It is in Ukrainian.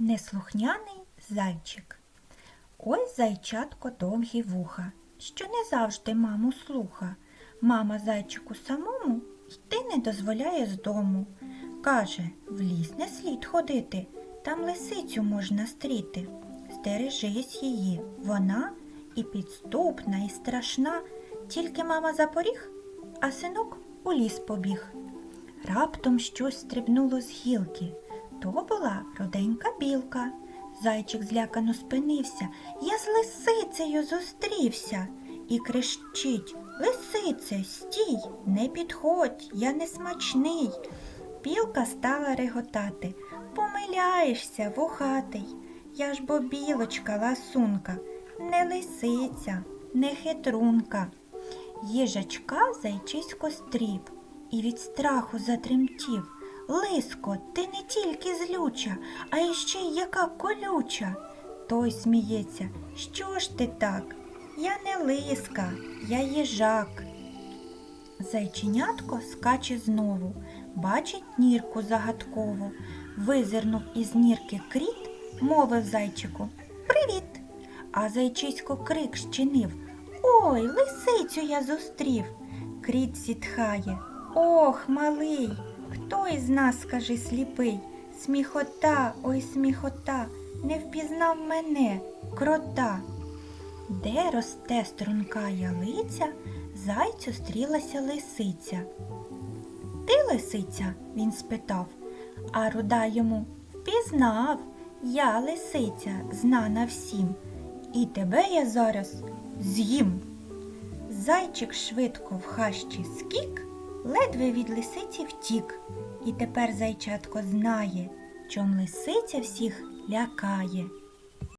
Неслухняний зайчик. Ой, зайчатко довгі вуха, що не завжди маму слуха. Мама зайчику самому йти не дозволяє з дому. Каже, в ліс не слід ходити, там лисицю можна стріти. Стережись її, вона і підступна, і страшна. Тільки мама за поріг, а синок у ліс побіг. Раптом щось стрибнуло з гілки. То була руденька білка. Зайчик злякано спинився. Я з лисицею зустрівся. І кричить Лисице, стій, не підходь, я не смачний. Білка стала реготати. Помиляєшся, вухатий. Я ж бо білочка, ласунка, не лисиця, не хитрунка. Їжачка зайчисько стріб і від страху затремтів. Лиско, ти не тільки злюча, а іще й яка колюча. Той сміється. Що ж ти так? Я не лиска, я їжак. Зайченятко скаче знову, бачить нірку загадкову. Визирнув із нірки кріт, мовив зайчику Привіт. А зайчисько крик щинив Ой, лисицю я зустрів. Кріт зітхає. Ох, малий, хто із нас, скажи, сліпий? Сміхота, ой, сміхота, не впізнав мене, крота. Де росте струнка ялиця, зайцю стрілася лисиця. Ти лисиця? він спитав, а руда йому впізнав. Я лисиця, знана всім, і тебе я зараз з'їм. Зайчик швидко в хащі скік, ледве від лисиці втік. І тепер зайчатко знає, чом лисиця всіх лякає.